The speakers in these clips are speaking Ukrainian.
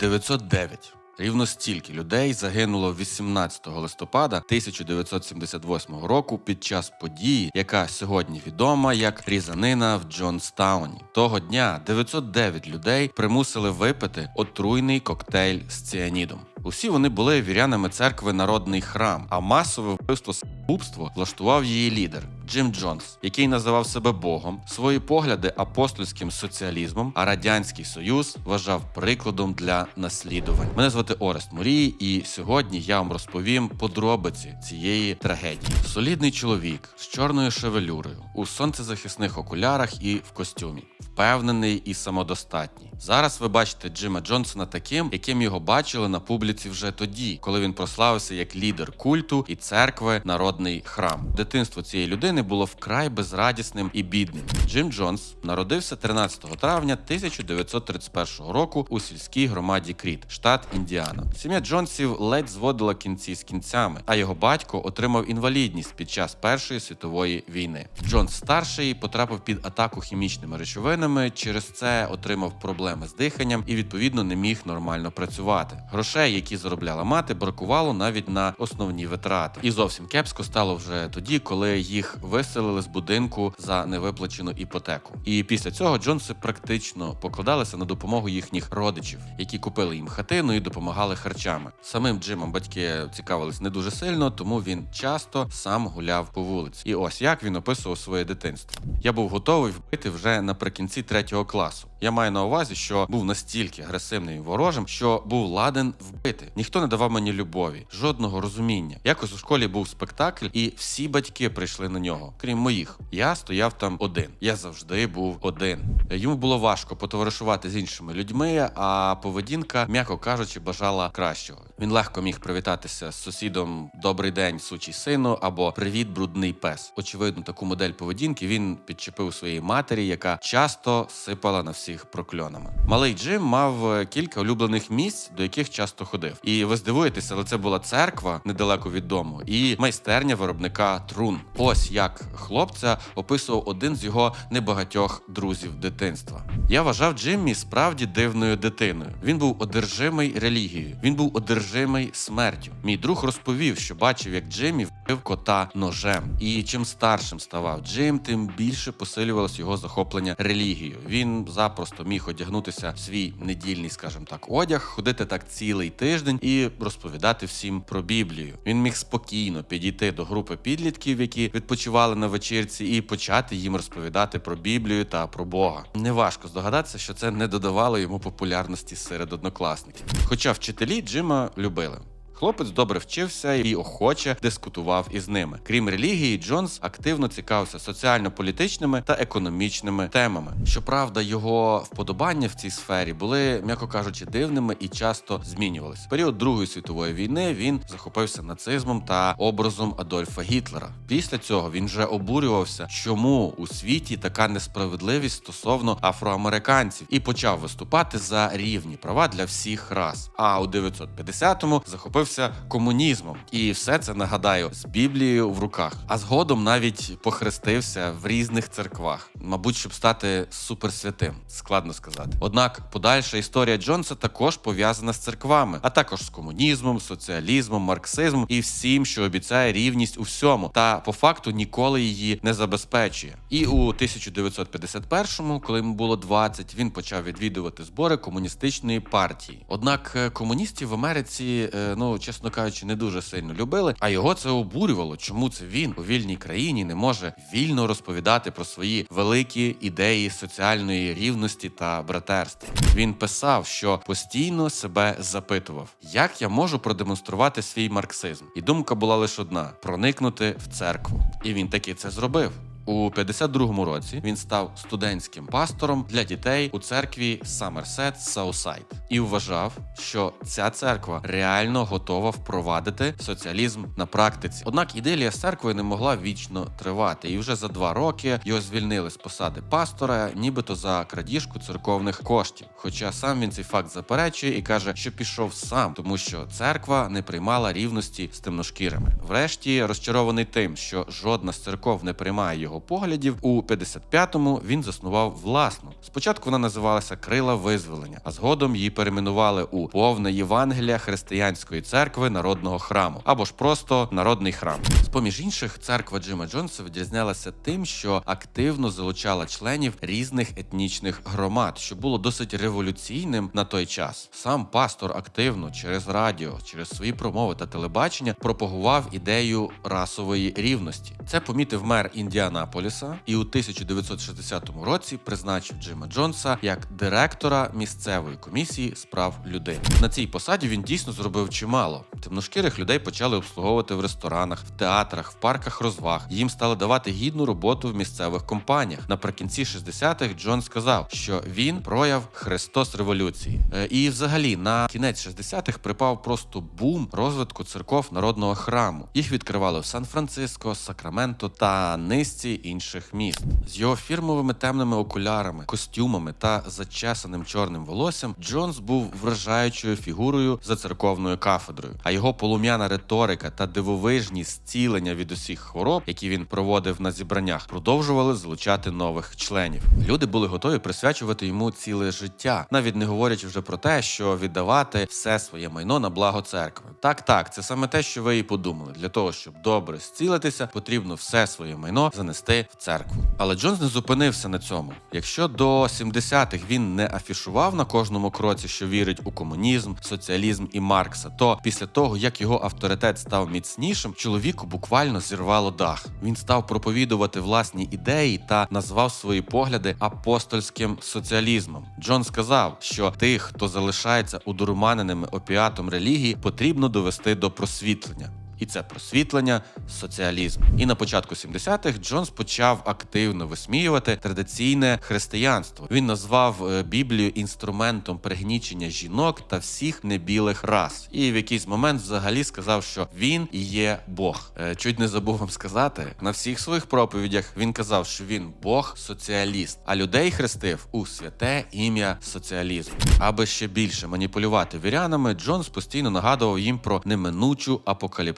909. Рівно стільки людей загинуло 18 листопада 1978 року під час події, яка сьогодні відома як різанина в Джонстауні. Того дня 909 людей примусили випити отруйний коктейль з ціанідом. Усі вони були вірянами церкви Народний храм, а масове вбивство самогубство влаштував її лідер Джим Джонс, який називав себе Богом, свої погляди апостольським соціалізмом, а радянський союз вважав прикладом для наслідувань. Мене звати Орест Мурій, і сьогодні я вам розповім подробиці цієї трагедії. Солідний чоловік з чорною шевелюрою у сонцезахисних окулярах і в костюмі, впевнений і самодостатній. Зараз ви бачите Джима Джонсона таким, яким його бачили на публіці вже тоді, коли він прославився як лідер культу і церкви Народний храм. Дитинство цієї людини було вкрай безрадісним і бідним. Джим Джонс народився 13 травня 1931 року у сільській громаді Кріт, штат Індіана. Сім'я Джонсів ледь зводила кінці з кінцями, а його батько отримав інвалідність під час Першої світової війни. Джонс старший потрапив під атаку хімічними речовинами. Через це отримав проблеми з диханням і відповідно не міг нормально працювати. Грошей, які заробляла мати, бракувало навіть на основні витрати. І зовсім кепсько стало вже тоді, коли їх виселили з будинку за невиплачену іпотеку. І після цього Джонси практично покладалися на допомогу їхніх родичів, які купили їм хатину і допомагали харчами. Самим Джимом батьки цікавились не дуже сильно, тому він часто сам гуляв по вулиці. І ось як він описував своє дитинство. Я був готовий вбити вже наприкінці третього класу. Я маю на увазі, що був настільки агресивним і ворожим, що був ладен вбити. Ніхто не давав мені любові, жодного розуміння. Якось у школі був спектакль, і всі батьки прийшли на нього, крім моїх. Я стояв там один. Я завжди був один. Йому було важко потоваришувати з іншими людьми, а поведінка, м'яко кажучи, бажала кращого. Він легко міг привітатися з сусідом Добрий день, сучий сину або Привіт, брудний пес. Очевидно, таку модель поведінки він підчепив своїй матері, яка часто сипала на всіх прокльонами. Малий Джим мав е, кілька улюблених місць, до яких часто ходив. І ви здивуєтеся, але це була церква недалеко від дому і майстерня виробника трун. Ось як хлопця описував один з його небагатьох друзів дитинства. Я вважав Джиммі справді дивною дитиною. Він був одержимий релігією. Він був одержимий смертю. Мій друг розповів, що бачив, як Джиммі вбив кота ножем. І чим старшим ставав Джим, тим більше посилювалось його захоплення релігією. Він запросто міг одягнутися в свій недільний, скажімо так, одяг, ходити так цілий тиждень і розповідати всім про Біблію. Він міг спокійно підійти до групи підлітків, які відпочивали на вечірці, і почати їм розповідати про Біблію та про Бога. Неважко здогадатися, що це не додавало йому популярності серед однокласників. Хоча вчителі Джима любили. Хлопець добре вчився і охоче дискутував із ними. Крім релігії, Джонс активно цікавився соціально-політичними та економічними темами. Щоправда, його вподобання в цій сфері були, м'яко кажучи, дивними і часто змінювалися. В період Другої світової війни він захопився нацизмом та образом Адольфа Гітлера. Після цього він вже обурювався, чому у світі така несправедливість стосовно афроамериканців, і почав виступати за рівні права для всіх рас. А у 950-му захопився комунізмом, і все це нагадаю з Біблією в руках. А згодом навіть похрестився в різних церквах, мабуть, щоб стати суперсвятим, складно сказати. Однак подальша історія Джонса також пов'язана з церквами, а також з комунізмом, соціалізмом, марксизмом і всім, що обіцяє рівність у всьому, та по факту ніколи її не забезпечує. І у 1951-му, коли йому було 20, він почав відвідувати збори комуністичної партії. Однак е, комуністів в Америці, е, чесно кажучи, не дуже сильно любили, а його це обурювало. Чому це він у вільній країні не може вільно розповідати про свої великі ідеї соціальної рівності та братерства? Він писав, що постійно себе запитував, як я можу продемонструвати свій марксизм, і думка була лише одна: проникнути в церкву. І він таки це зробив. У 52-му році він став студентським пастором для дітей у церкві Саммерсет Саусайд і вважав, що ця церква реально готова впровадити соціалізм на практиці. Однак ідилія з церквою не могла вічно тривати, і вже за два роки його звільнили з посади пастора, нібито за крадіжку церковних коштів. Хоча сам він цей факт заперечує і каже, що пішов сам, тому що церква не приймала рівності з темношкірими. Врешті розчарований тим, що жодна з церков не приймає його його поглядів. У 55-му він заснував власну. Спочатку вона називалася Крила Визволення, а згодом її перейменували у повне Євангелія Християнської церкви народного храму або ж просто народний храм. З поміж інших, церква Джима Джонса відрізнялася тим, що активно залучала членів різних етнічних громад, що було досить революційним на той час. Сам пастор активно через радіо, через свої промови та телебачення пропагував ідею расової рівності. Це помітив мер Індіанаполіса і у 1960 році призначив Джима Джонса як директора місцевої комісії справ людини. На цій посаді він дійсно зробив чимало. Темношкірих людей почали обслуговувати в ресторанах, в театрах, в парках розваг. Їм стали давати гідну роботу в місцевих компаніях. Наприкінці 60-х Джон сказав, що він прояв Христос революції. Е, І, взагалі, на кінець 60-х припав просто бум розвитку церков народного храму. Їх відкривали в Сан-Франциско, Сакраменто та низці інших міст. З його фірмовими темними окулярами, костюмами та зачесаним чорним волоссям Джонс був вражаючою фігурою за церковною кафедрою. А його полум'яна риторика та дивовижні зцілення від усіх хвороб, які він проводив на зібраннях, продовжували залучати нових членів. Люди були готові присвячувати йому ціле життя, навіть не говорячи вже про те, що віддавати все своє майно на благо церкви. Так, так, це саме те, що ви і подумали. Для того, щоб добре зцілитися, потрібно все своє майно занести в церкву. Але Джонс не зупинився на цьому. Якщо до 70-х він не афішував на кожному кроці, що вірить у комунізм, соціалізм і Маркса, то після того, як його авторитет став міцнішим, чоловіку буквально зірвало дах. Він став проповідувати власні ідеї та назвав свої погляди апостольським соціалізмом. Джон сказав, що тих, хто залишається удурманеними опіатом релігії, потрібно довести до просвітлення. І це просвітлення, соціалізм. І на початку 70-х Джонс почав активно висміювати традиційне християнство. Він назвав е, Біблію інструментом пригнічення жінок та всіх небілих рас. І в якийсь момент взагалі сказав, що він є Бог. Е, Чуть не забув вам сказати на всіх своїх проповідях. Він казав, що він Бог соціаліст, а людей хрестив у святе ім'я соціалізму. Аби ще більше маніпулювати вірянами, Джонс постійно нагадував їм про неминучу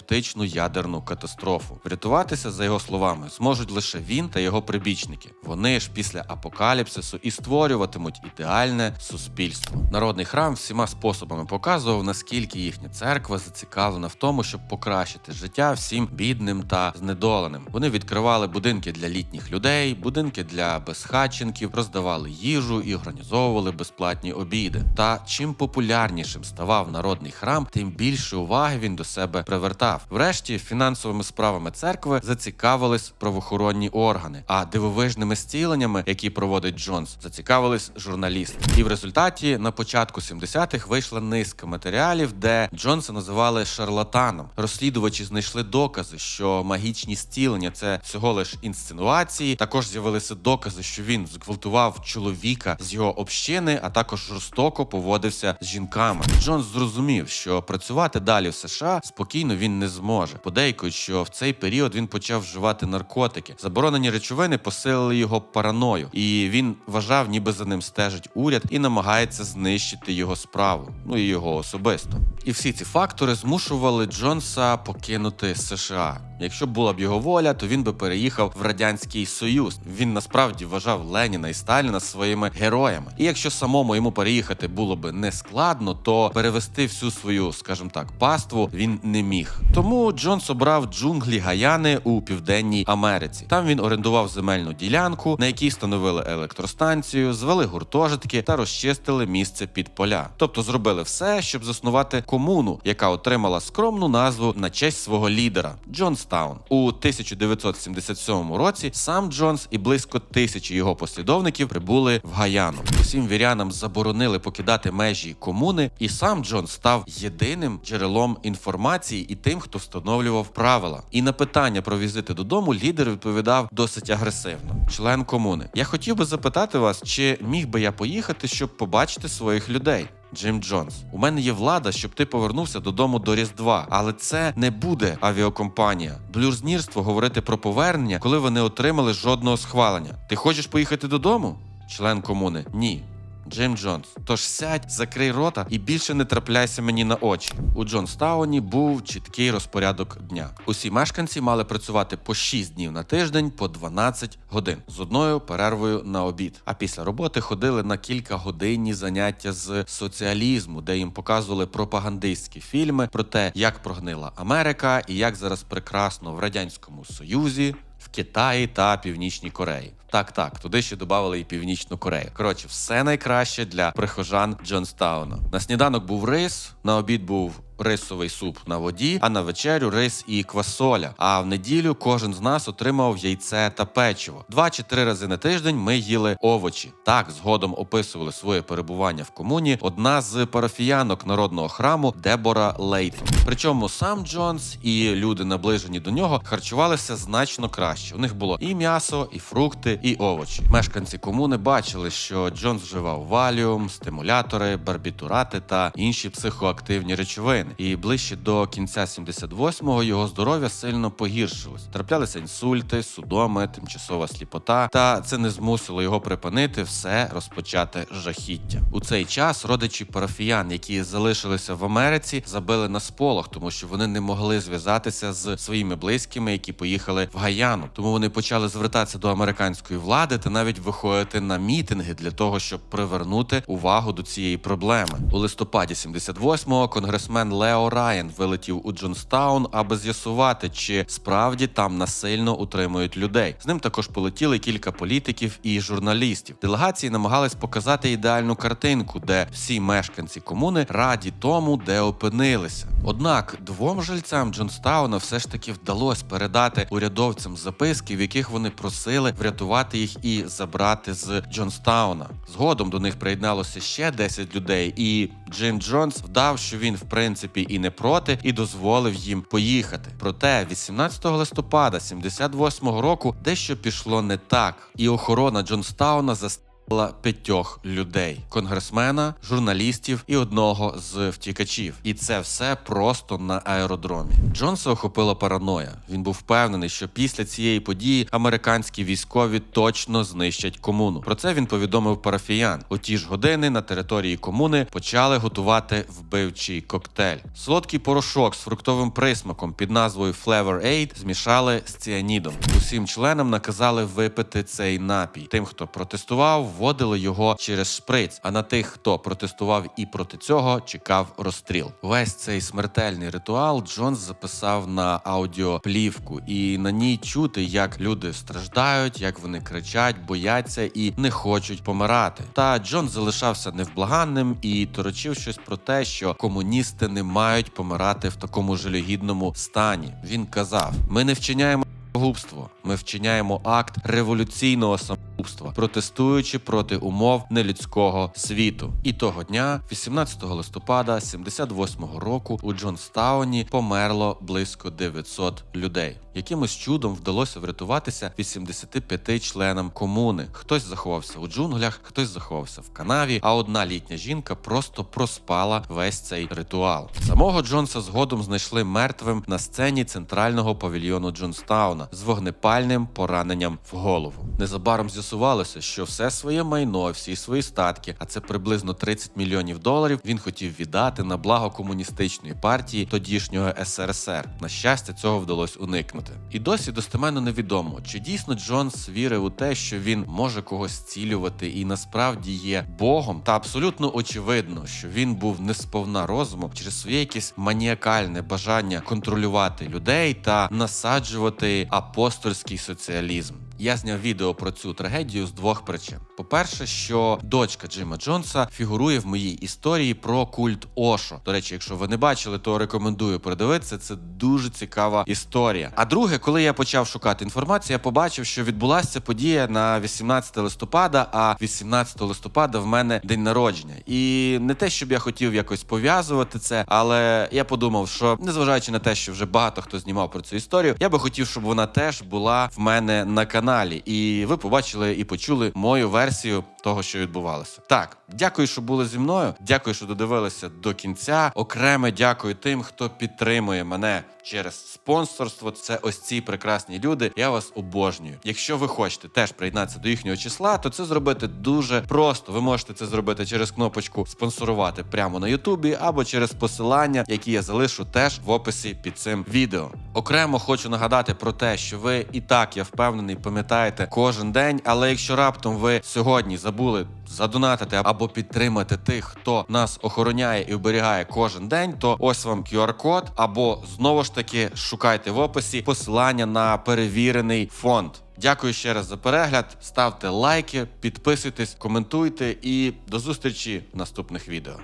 апокаліптичну ядерну катастрофу. Врятуватися, за його словами, зможуть лише він та його прибічники. Вони ж після апокаліпсису і створюватимуть ідеальне суспільство. Народний храм всіма способами показував, наскільки їхня церква зацікавлена в тому, щоб покращити життя всім бідним та знедоленим. Вони відкривали будинки для літніх людей, будинки для безхатченків, роздавали їжу і організовували безплатні обіди. Та чим популярнішим ставав народний храм, тим більше уваги він до себе привертав. Врешті фінансовими справами церкви зацікавились правоохоронні органи, а дивовижними зціленнями, які проводить Джонс, зацікавились журналісти. І в результаті на початку 70-х вийшла низка матеріалів, де Джонса називали шарлатаном. Розслідувачі знайшли докази, що магічні зцілення це всього лиш інсценуації. Також з'явилися докази, що він зґвалтував чоловіка з його общини, а також жорстоко поводився з жінками. Джонс зрозумів, що працювати далі в США спокійно він не зможе. Подейкують, що в цей період він почав вживати наркотики. Заборонені речовини посилили його параною, і він вважав, ніби за ним стежить уряд і намагається знищити його справу, ну і його особисто. І всі ці фактори змушували Джонса покинути США. Якщо була б його воля, то він би переїхав в радянський союз. Він насправді вважав Леніна і Сталіна своїми героями. І якщо самому йому переїхати було б не складно, то перевести всю свою, скажімо так, паству він не міг. Тому Джонс обрав джунглі Гаяни у південній Америці. Там він орендував земельну ділянку, на якій встановили електростанцію, звели гуртожитки та розчистили місце під поля. Тобто зробили все, щоб заснувати комуну, яка отримала скромну назву на честь свого лідера Джонстаун. У 1977 році сам Джонс і близько тисячі його послідовників прибули в Гаяну. Усім вірянам заборонили покидати межі комуни, і сам Джон став єдиним джерелом інформації і тим, хто встановлював правила. І на питання про візити додому лідер відповідав досить агресивно. Член комуни. Я хотів би запитати вас, чи міг би я поїхати, щоб побачити своїх людей. Джим Джонс, у мене є влада, щоб ти повернувся додому до Різдва, але це не буде авіакомпанія. Блюзнірство говорити про повернення, коли ви не отримали жодного схвалення. Ти хочеш поїхати додому? Член комуни. Ні. Джим Джонс. Тож сядь, закрий рота і більше не трапляйся мені на очі. У Джонстауні був чіткий розпорядок дня. Усі мешканці мали працювати по 6 днів на тиждень по 12 годин з одною перервою на обід. А після роботи ходили на кілька годинні заняття з соціалізму, де їм показували пропагандистські фільми про те, як прогнила Америка і як зараз прекрасно в радянському союзі. В Китаї та Північній Кореї. Так, так, туди ще додали і Північну Корею. Коротше, все найкраще для прихожан Джонстауна. На сніданок був рис, на обід був рисовий суп на воді, а на вечерю рис і квасоля. А в неділю кожен з нас отримав яйце та печиво. Два чи три рази на тиждень ми їли овочі. Так згодом описували своє перебування в комуні одна з парафіянок народного храму Дебора Лейтон. Причому сам Джонс і люди, наближені до нього, харчувалися значно краще. У них було і м'ясо, і фрукти, і овочі. Мешканці комуни бачили, що Джонс вживав валіум, стимулятори, барбітурати та інші психоактивні речовини. І ближче до кінця 78-го його здоров'я сильно погіршилось. Траплялися інсульти, судоми, тимчасова сліпота. Та це не змусило його припинити все розпочати жахіття. У цей час родичі парафіян, які залишилися в Америці, забили на сполох, тому що вони не могли зв'язатися з своїми близькими, які поїхали в Гаяну. Тому вони почали звертатися до американської влади та навіть виходити на мітинги для того, щоб привернути увагу до цієї проблеми. У листопаді 78-го конгресмен Лео Райан вилетів у Джонстаун, аби з'ясувати, чи справді там насильно утримують людей. З ним також полетіли кілька політиків і журналістів. Делегації намагались показати ідеальну картинку, де всі мешканці комуни раді тому, де опинилися. Однак двом жильцям Джонстауна все ж таки вдалося передати урядовцям записки, в яких вони просили врятувати їх і забрати з Джонстауна. Згодом до них приєдналося ще 10 людей, і Джим Джонс вдав, що він в принципі і не проти, і дозволив їм поїхати. Проте 18 листопада 78-го року дещо пішло не так, і охорона Джонстауна застала п'ятьох людей: конгресмена, журналістів і одного з втікачів. І це все просто на аеродромі. Джонса охопила параноя. Він був впевнений, що після цієї події американські військові точно знищать комуну. Про це він повідомив парафіян. У ті ж години на території комуни почали готувати вбивчий коктейль. Солодкий порошок з фруктовим присмаком під назвою Flavor Aid змішали з ціанідом. Усім членам наказали випити цей напій. Тим, хто протестував, вводили його через шприц. А на тих, хто протестував і проти цього, чекав розстріл. Весь цей смертельний ритуал Джонс записав на аудіоплівку, і на ній чути, як люди страждають, як вони кричать, бояться і не хочуть помирати. Та Джонс залишався невблаганним і торочив щось про те, що комуністи не мають помирати в такому жалюгідному стані. Він казав: ми не вчиняємо. Губство, ми вчиняємо акт революційного самогубства, протестуючи проти умов нелюдського світу. І того дня, 18 листопада 78-го року, у Джонстауні померло близько 900 людей. Якимось чудом вдалося врятуватися 85 членам комуни. Хтось заховався у джунглях, хтось заховався в канаві. А одна літня жінка просто проспала весь цей ритуал. Самого Джонса згодом знайшли мертвим на сцені центрального павільйону Джонстауна з вогнепальним пораненням в голову. Незабаром з'ясувалося, що все своє майно, всі свої статки, а це приблизно 30 мільйонів доларів. Він хотів віддати на благо комуністичної партії тодішнього СРСР. На щастя, цього вдалося уникнути. І досі достеменно невідомо, чи дійсно Джонс вірив у те, що він може когось цілювати, і насправді є Богом. Та абсолютно очевидно, що він був не сповна розуму через своє якесь маніакальне бажання контролювати людей та насаджувати апостольський соціалізм. Я зняв відео про цю трагедію з двох причин: по-перше, що дочка Джима Джонса фігурує в моїй історії про культ Ошо. До речі, якщо ви не бачили, то рекомендую передивитися. Це дуже цікава історія. А друге, коли я почав шукати інформацію, я побачив, що відбулася подія на 18 листопада, а 18 листопада в мене день народження. І не те, щоб я хотів якось пов'язувати це, але я подумав, що незважаючи на те, що вже багато хто знімав про цю історію, я би хотів, щоб вона теж була в мене на каналі. І ви побачили і почули мою версію того, що відбувалося. Так, дякую, що були зі мною. Дякую, що додивилися до кінця. Окреме дякую тим, хто підтримує мене через спонсорство. Це ось ці прекрасні люди. Я вас обожнюю. Якщо ви хочете теж приєднатися до їхнього числа, то це зробити дуже просто. Ви можете це зробити через кнопочку спонсорувати прямо на Ютубі або через посилання, які я залишу теж в описі під цим відео. Окремо хочу нагадати про те, що ви і так, я впевнений, пам'ятаєте кожен день. Але якщо раптом ви сьогодні забули задонатити або підтримати тих, хто нас охороняє і оберігає кожен день, то ось вам QR-код, або знову ж таки шукайте в описі посилання на перевірений фонд. Дякую ще раз за перегляд. Ставте лайки, підписуйтесь, коментуйте і до зустрічі в наступних відео.